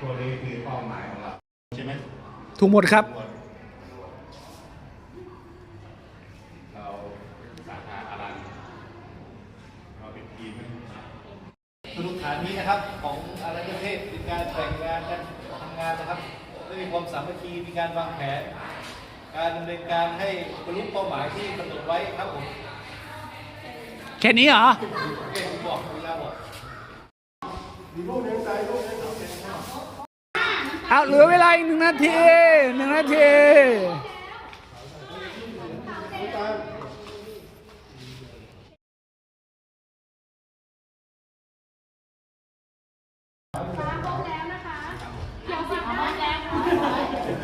ตัวนี้คือเป้าหมายของเราใช่ไหมถูกหมดครับ เราสาขาอารันเราเป็นทีมไหมสรุปฐานนี้นะครับของอารยเทพเป็นการแบ่งงานกันทำงานนะครับและมีความสามัคคีมีการวางแผน การดำเนินการให้บรรลุเป้าหมายที่กำหนดไว้ครับผม แค่นี้เหรอเอาเหลือเวลาอีกหนึ่งนาทีหนึ่งนาที ฟ้าพร้อมแล้วนะคะเขียวสีพร้อมแล้ว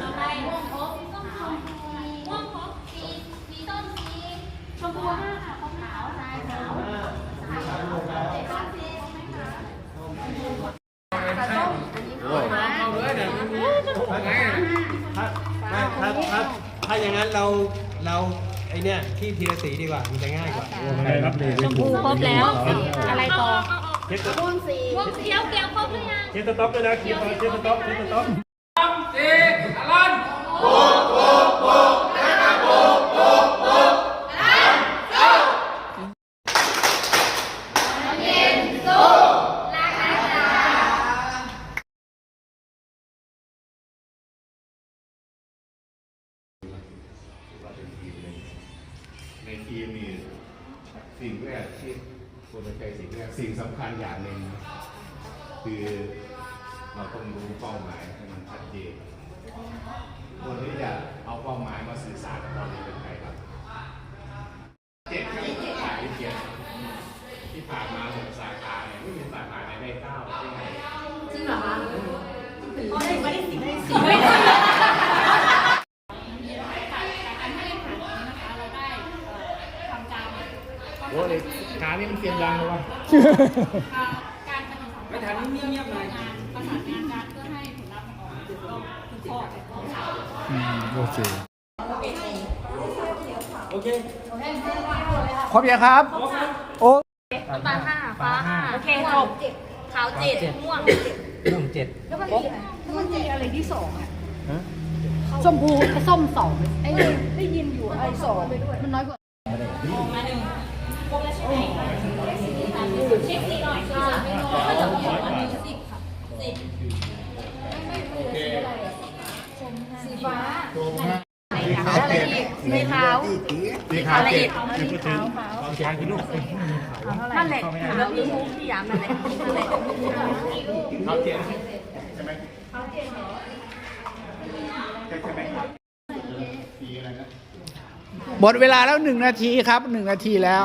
ต่อไปม่วงครบสีส้มชมพูม่วงครบสีสีส้มสีชมพูห้าค่ะขาวขาวขาวขาวเด็กครับสีไหมคะ ถ้าถ้าถ้าถ้าถ้าอย่างนั้นเราเราไอเนี้ยที่ทีละสีดีกว่ามันจะง่ายกว่าชมพูครบแล้ว อะไรต่อม่วงสีม่วงสีเขียวเขียวครบหรือยังเช็ดสต็อปด้วยนะเช็ดเช็ดสต็อปเช็ดสต็อป ทีมนี่สิ่งแรกที่ควรจะใจสิ่งแรกสิ่งสำคัญอย่างหนึ่งคือเราต้องรู้เป้าหมายให้มันชัดเจนคนที่จะเอาเป้าหมายมาสื่อสารกับเราเนี่ยเป็นใครครับเจ็ดที่ผ่านที่เจ็ดที่ผ่านมาหกสาขาเนี่ยไม่มีสาขาไหนได้เก้าได้ไงจริงเหรอคะไม่ได้ไม่ได้สีไม่ได้สี โอ้ยขานี่มันเตรียมยังเลยวะการปฏิบัติไม่ทันเงียบๆเลยประสานงานกันเพื่อให้ผลลัพธ์ออกมาถูกต้องทุกข้อเป็นข้อสามอืมโอเคโอเคครบยังครับโอ้น้ำตาลห้าฟ้าห้าโอเคจบขาวเจ็ดม่วงเรื่องเจ็ดแล้วมันมีแล้วมันมีอะไรที่สองอะชมพูส้มสองไอ้นี่ได้ยินอยู่ไอ้สองมันน้อยกว่ามาหนึ่งวงละชิ้นไหนเช็คสีหน่อยค่ะก็จะมีอันนี้สิบค่ะสิบ สีฟ้า อะไรอีกสีขาวสีขาวเจ็ดนั่นแหละแล้วมีมุกที่ยามนั่นแหละนั่นแหละขาวเจ็ดใช่ไหมขาวเจ็ดเหรอใช่ไหมครับสีอะไรนะหมดเวลาแล้วหนึ่งนาทีครับหนึ่งนาทีแล้ว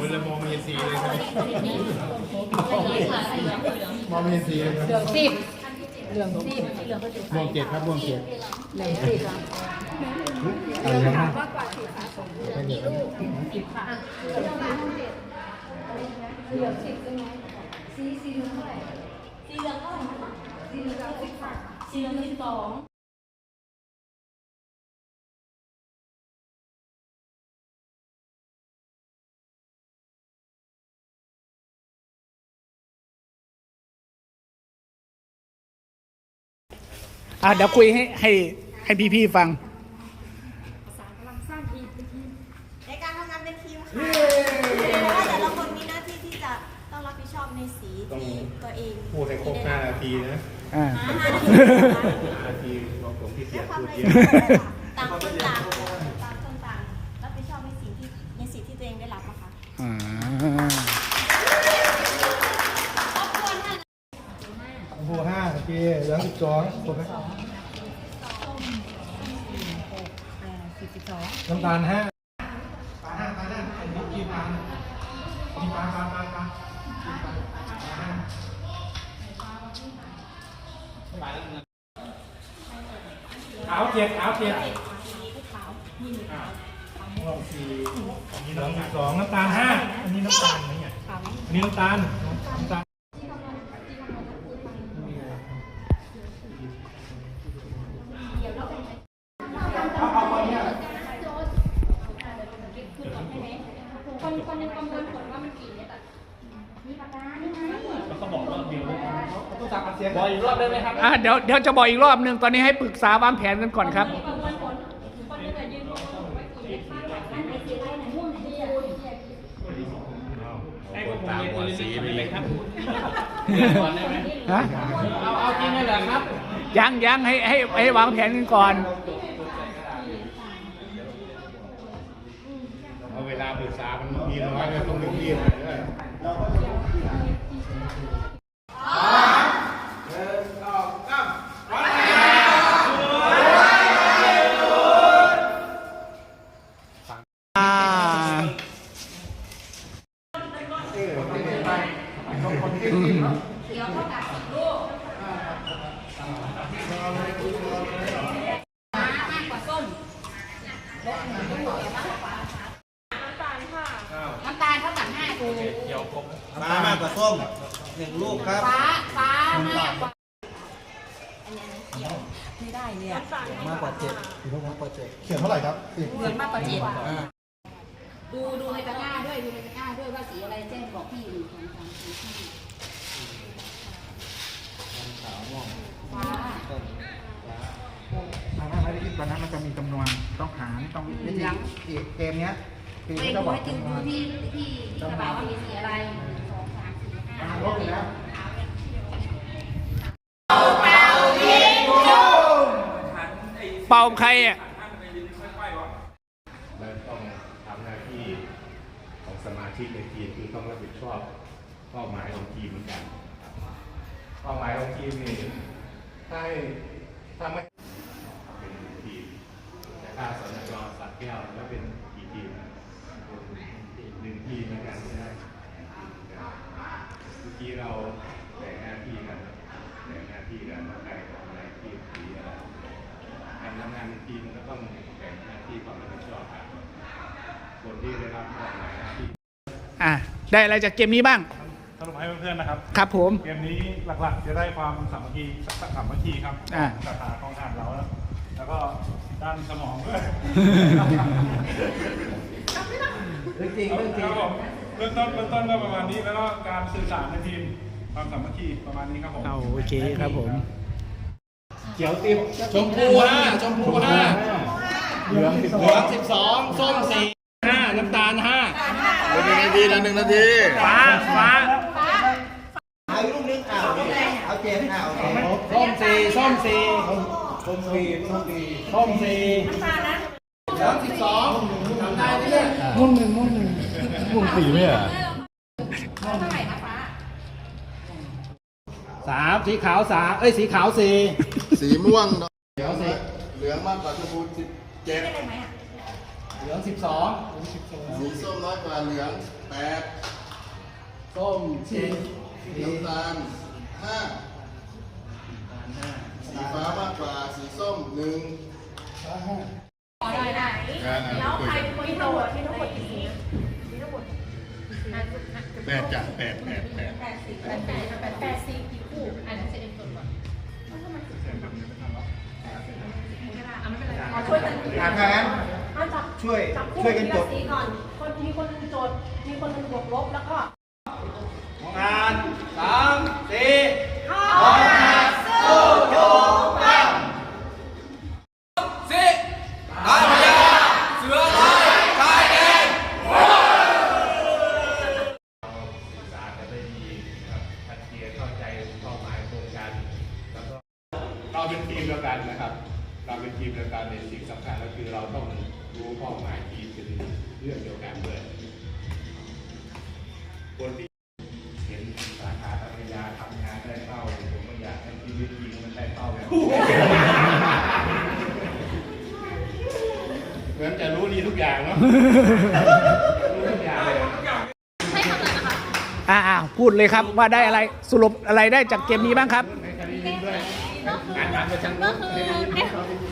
เวลามองมีสีเลยครับมองมีสีเลยครับเหลืองสิบ เหลืองสิบเหลืองก็สิบม่วงเจ็ดครับม่วงเจ็ดเหลืองสิบอะอะไรนะเหลืองสิบใช่ไหมสีสีเหลืองเท่าไหร่สีเหลืองก็สีเหลืองสิบสีเหลืองสิบสอง อะเดี๋ยวคุยให้ให้ให้พี่ๆฟัง ในการทำงานเป็นทีมค่ะเพราะว่าแต่ละคนมีหน้าที่ที่จะต้องรับผิดชอบในสีที่ตัวเองพูดให้ครบห้านาทีนะอ่า ห้านาทีบอกผมที่เกียด้วยจความพูดละเยเอียอะ ดต่างคนต่างต่างคนต่างรับผิดชอบในสิ่งที่ในสิ่งที่ตัวเองได้รับนะคะ อ่า บูห้าโอเคเหลือง สิบสองถูกไหมน้ำตาลห้าปลาห้าปลาห้าอันนี้กี่ปลากี่ปลาปลาปลาปลาขาวเจ็ดขาวเจ็ดม่วงสี่อันนี้เหลืองสิบสองน้ำตาลห้าอันนี้น้ำตาลไหมเนี่ยอันนี้น้ำตาล คนคนยังประเมินผลว่ามันกี่เม็ดอะมีปากกานี่ไงบอยอีกรอบได้ไหมครับ อะเดี๋ยวเดี๋ยวจะบอกอีกรอบหนึ่งตอนนี้ให้ปรึกษาวางแผนกันก่อนครับ ประเมินผลคนยังยืนประเมินผลว่ากี่เม็ดบ้างอันไหนสีอะไรไหนม่วงไหนเขียวคนตาบอดสีไปเลยครับฮะเอาเอาจริงเลยเหรอครับ ยังยังให้ให้ให้วางแผนกันก่อน ศึกษามันมีน้อยก็ต้องรีบๆหน่อยด้วย อ่า น้ำตาลเท่ากับห้ากู ฟ้ามากกว่าส้มหนึ่งลูกครับ ฟ้าฟ้ามากกว่าไม่ได้เนี่ยมากกว่าเจ็ดมากกว่าเจ็ดเหลืองมากกว่าเจ็ดดูดูในตะกร้าด้วยดูในตะกร้าด้วยว่าสีอะไรแจ้งบอกพี่หนึ่งสองสามสี่ห้าฟ้าทางหน้าไม่ได้คิดวันนั้นมันจะมีจำนวนต้องหารต้องวิธีอีกเกมเนี้ย คือไม่จะดูบอกให้ถึงจำนดูวนที่ที่กระเป๋าว่ามีสีอะไรหนึ่งสองสามสี่ห้า ลบไปแล้วเป่าใครอะ และต้องทำหน้าที่ของสมาชิกในทีมคือต้องรับผิดชอบเป้าหมายของทีมเหมือนกันเป้าหมายของทีมนี่ถ้าให้ถ้าไม่เป็นทีมแต่ถ้าสนจสัตว์แก้วแล้วเป็นกี่ทีมหนึ่งทีมเหมือนกันใช่ไหมเมื่อกี้เราแบ่งหน้าที่กันแบ่งหน้าที่กันว่าใครทำอะไรทีมสีอะไร การ ทำงานในทีมมันก็ต้องแบ่งหน้าที่ความรับผิดชอบกันคนที่ได้รับมอบหมายหน้าที่อะได้อะไรจากเกมนี้บ้างสรุปให้เพื่อนๆนะครับ ครับผม เกมนี้หลักๆ จะได้ความสามัคคีสามัคคีครับอ่าสาขาของทหารเราแล้วแล้วก็ด้านสมองด้วยเรื่องจริงเรื่องจริง ครับผมเริ่มต้นเริ่มต้นก็ประมาณนี้แล้วก็การสื่อสารในทีมความสามัคคีประมาณนี้ครับผม เอาโอเคครับผมเขียวติบชมพูห้าชมพูห้าเหลืองสิบเหลืองสิบสองส้มสี่ห้าน้ำตาลห้าหนึ่งนาทีแล้วหนึ่งนาทีฟ้าฟ้าเอาอีกลูกนึงเอาเอาเจ็ดเอาเอาส้มสี่ส้มสี่ส้มสีส้มสีส้มสี่เหลืองสิบสองทำได้ไหมเนี่ยม่วงสีไหมอะเท่าไหร่นะฟ้า สามสีขาวสามเอ้ยสีขาวสี่สีม่วงเหลืองสีเหลืองมากกว่าชมพูสิบเจ็ดได้ไหมอะเหลืองสิบสองสีส้มน้อยกว่าเหลืองแปดส้มสี่น้ำตาลห้าสีฟ้ามากกว่าสีส้มหนึ่งได้ได้แล้วใครเป็นคนที่โหวตที่ทั้งหมดกี่สีแปดจ้ะแปดแปดแปดแปดสีแปดแปดแปดแปดสีกี่คู่อันนั้นเสร็จจดก่อนช่วยกันอ่านแผนเอาจับช่วยจับคู่ช่วยกันทีจละดสีก่อน คนมีคนโจทย์มีคนบวกลบแล้วก็ เป้าแบบนี้เหมือนจะรู้ดีทุกอย่างเนาะรู้ทุกอย่างเลยอ่าอ่าพูดเลยครับว่าได้อะไรสรุปอะไรได้จากเกมนี้บ้างครับ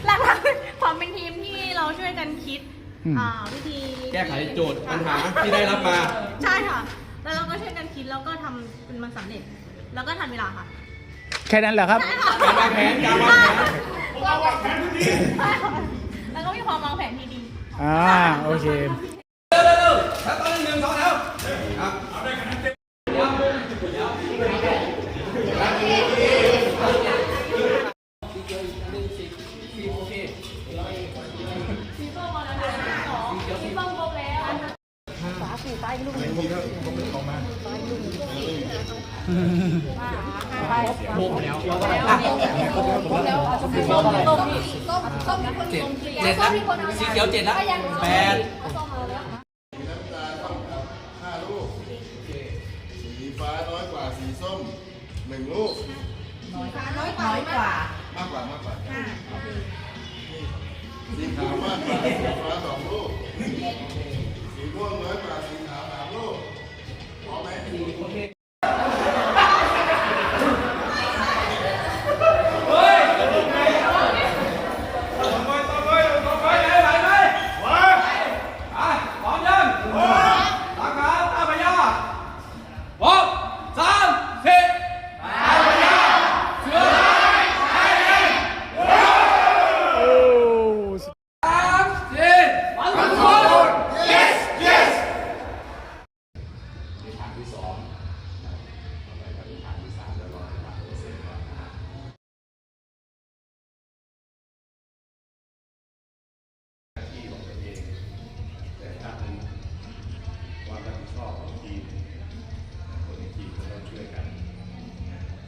หลักๆความเป็นทีมที่เราช่วยกันคิดอืม อ่าวิธีแก้ไขโจทย์ปัญหาที่ได้รับมา ใช่ค่ะ แล้วเราก็ช่วยกันคิดแล้วก็ทำเป็นมันสำเร็จ แล้วก็ทันเวลาค่ะ แค่นั้นเหรอครับ การวางแผนการวางแผนใช่ค่ะแล้วก็มีความวางแผนที่ดี อ่า โอเค ขียวเจ็ดแล้วแปดห้าลูก สีฟ้าน้อยกว่าสีส้มหนึ่งลูกน้อยกว่ามากกว่ามากกว่าสีขาวมากกว่าสีฟ้าสองลูก สีม่วงน้อยกว่าสีขาวสามลูกพอไหมใน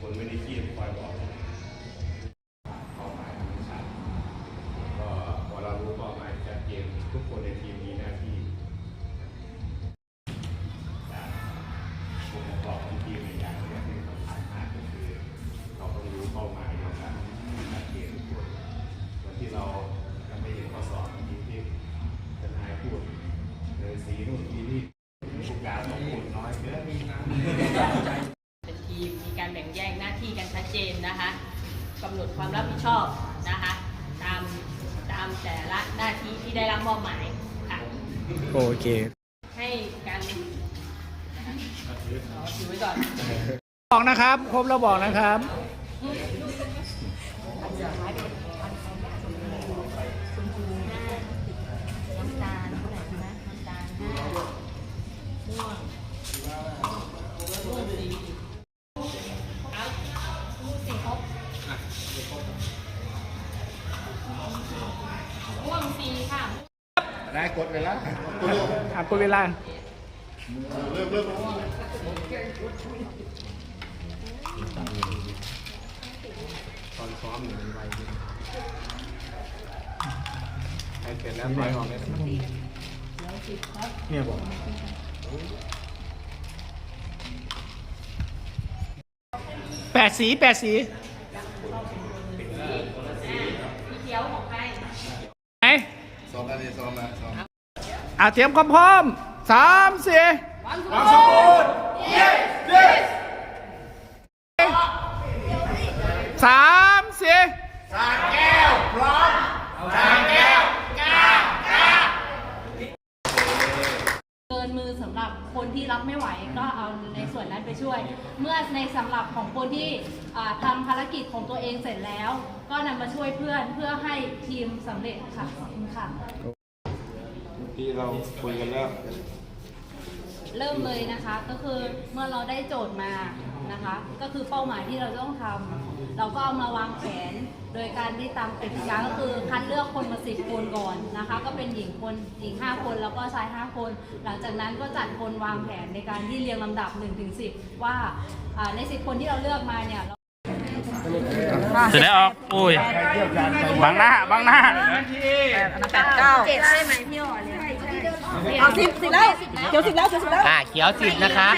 คนไม่ได้ จนนะคะกำหนดความรับผิดชอบนะคะตามตามแต่ละหน้าที่ที่ได้รับมอบหมายค่ะโอเค ให้การขอถือไว้ก่อนบอกนะครับครบแล้วบอกนะครับน้ำตาลเท่าไหร่นะน้ำตาลห้าม่วง สี่ค่ะได้กดไปแล้วอะกดเวลาเริ่มเริ่มตอนซ้อมอยู่ในวัยนี้เสร็จแล้วปล่อยออกเลยเนี่ยบอกแปดสีแปดสี สีเขียวของใคร ไหน ซ้ อมแล้วนี่ซ้อมแล้วซ้อมอะเตรียมความพร้อมสามสี่สามสี่เกินมือสำ หรับคนที่รับไม่ไหวก็เอาในส่วนนั้นไปช่วย เมื่อในสำหรับของคนที่อ่าทำภารกิจของตัวเองเสร็จแล้ว ก็นำมาช่วยเพื่อนเพื่อให้ทีมสำเร็จค่ะขอบคุณค่ะที่เราคุยกันแล้ว เริ่มเลยนะคะก็คือเมื่อเราได้โจทย์มานะคะ ก็คือเป้าหมายที่เราต้องทำเราก็เอามาวางแผน โดยการที่ตามกติกาก็คือคัดเลือกคนมาสิบคนก่อนนะคะ ก็เป็นหญิงคนหญิง 5 คนแล้วก็ชาย 5 คน หลังจากนั้นก็จัดคนวางแผนในการที่เรียงลำดับ1ถึง10ว่าอ่าใน 10 คนที่เราเลือกมาเนี่ยเรา เสร็จแล้วออกโอ้ยบังหน้าบังหน้าเก้าเจ็ดใช่ไหมพี่อ๋อเนี่ย เอาสิบสิบแล้วเดี๋ยวสิบแล้วเดี๋ยวสิบแล้วอ่าเขียวสิบนะคะ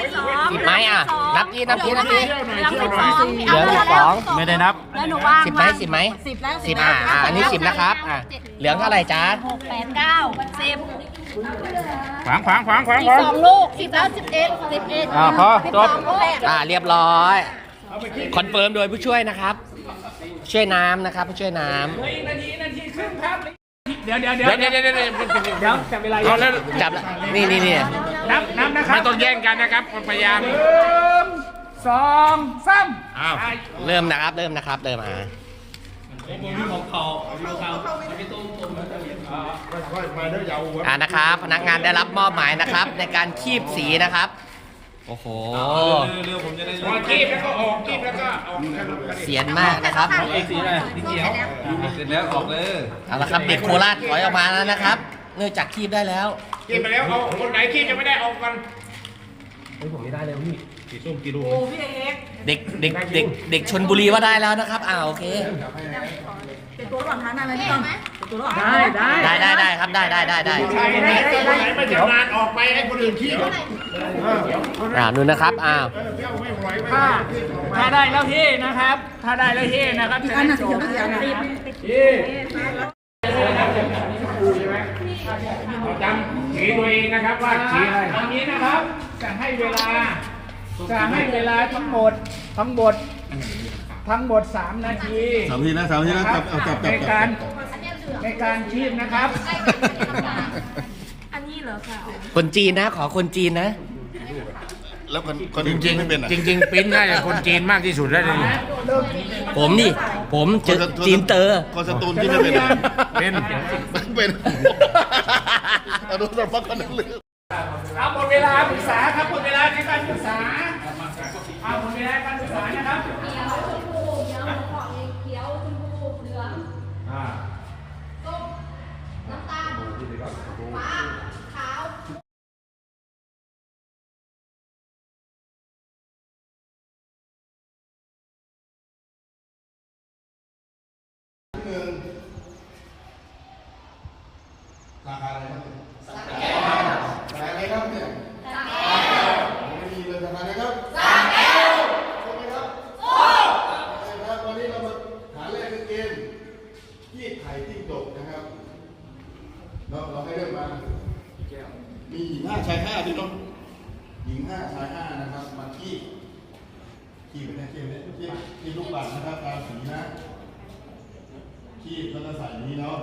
สิบไหมอะนับทีนับทีนับทีนับสิบสองเหลือสิบสองไม่ได้นับแล้วหนูวางสิบไหมสิบไหมสิบแล้วสิบอะอะอันนี้สิบนะครับอะเหลืองเท่าไหร่จ๊ะหกแปดเก้าสิบขวางขวางขวางขวางอีกสองลูกสิบแล้วสิบเอ็ดสิบเอ็ดอ่าพอจบอ่าเรียบร้อยคอนเฟิร์มโดยผู้ช่วยนะครับ ช่วยน้ำนะครับผู้ช่วยน้ เดี๋ยวเดี๋ยวำเดี๋ยวเดี๋ยวเดี๋ยวเดี๋ยวเดี๋ยวเดี๋ยวจับเวลาเอาแล้วจับละนี่นี่นี่นับนับนะครับไม่ต้องแย่งกันนะครับพยายามหนึ่งสองสามอ้าวเริ่มนะครับเริ่มนะครับเริ่มอะอ่านะครับ พนักงานได้รับมอบหมายนะครับ ในการคีบสีนะครับ โอ้โหกีบแล้วก็ออกกีบแล้วก็ออกเสียนมากนะครับสีอะไรสีเขียวเสร็จแล้วออกเลยเอาละครับเด็กโคราชถอยออกมาแล้วนะครับ เนื่องจากคีบได้แล้วกินไปแล้วเอาคนไหนที่จะไม่ได้เอากันเฮ้ยผมไม่ได้เลยพี่สีส้มกิโลเด็กเด็กเด็กเด็กชนบุรีว่าได้แล้วนะครับอ่าโอเค เป็นตัวระหว่างทางได้ไหมพี่ต้นเป็นตัวระหว่างทางได้ได้ได้ได้ได้ครับได้ได้ได้ได้ใครไหนคนไหนไม่ทำงานออกไปให้คนอื่นขี้อ่านู่นนะครับอ่าถ้าถ้าได้แล้วที่นะครับ ถ้าได้แล้วที่นะครับจะได้จบที่จำสีตัวเองนะครับว่าสีอะไรตอนนี้นะครับจะให้เวลาจะให้เวลาทั้งหมดทั้งหมดทั้งหมด 3 นาทีสามทีนะสามทีนะจับเอาจับจับในการในการชีพนะครับ อันนี้เหรอคะคนจีนนะขอคนจีนนะ แล้วคนคนจริงไม่เป็นอะจริง ๆ ปิ้นน่าจะคนจีนมากที่สุดแล้วเลยผมนี่ ผมเจอจีนเตอร์ คนสตูลที่ไม่เป็นอะเป็นเป็นเอาดูสักพักคนนั้นลืมเอาหมดเวลาปรึกษาครับหมดเวลาในการปรึกษาเอาหมดเวลาการปรึกษานะครับ เขียวชมพูเขียวหนูบอกเองเขียวชมพูเหลืองส้มน้ำตาลฟ้าขาว สาขาอะไรครับเนี่ยสาแก้วสาอะไรครับเนี่ยสาแก้วไม่มีเลยสาขาอะไรครับสาแก้วใช่ไหมครับโอ้ครับวันนี้เรามาหาเลขคือเกมขี้ไข่ที่จบนะครับเราเราให้เริ่มมามีหญิงห้าชายห้าที่น้องหญิงห้าชายห้านะครับมาขี้ขี้เป็นไงขี้เป็นไงขี้ขี้ลูกปัดนะครับตามสีนะ ขี้แล้วก็ใส่นี้เนาะ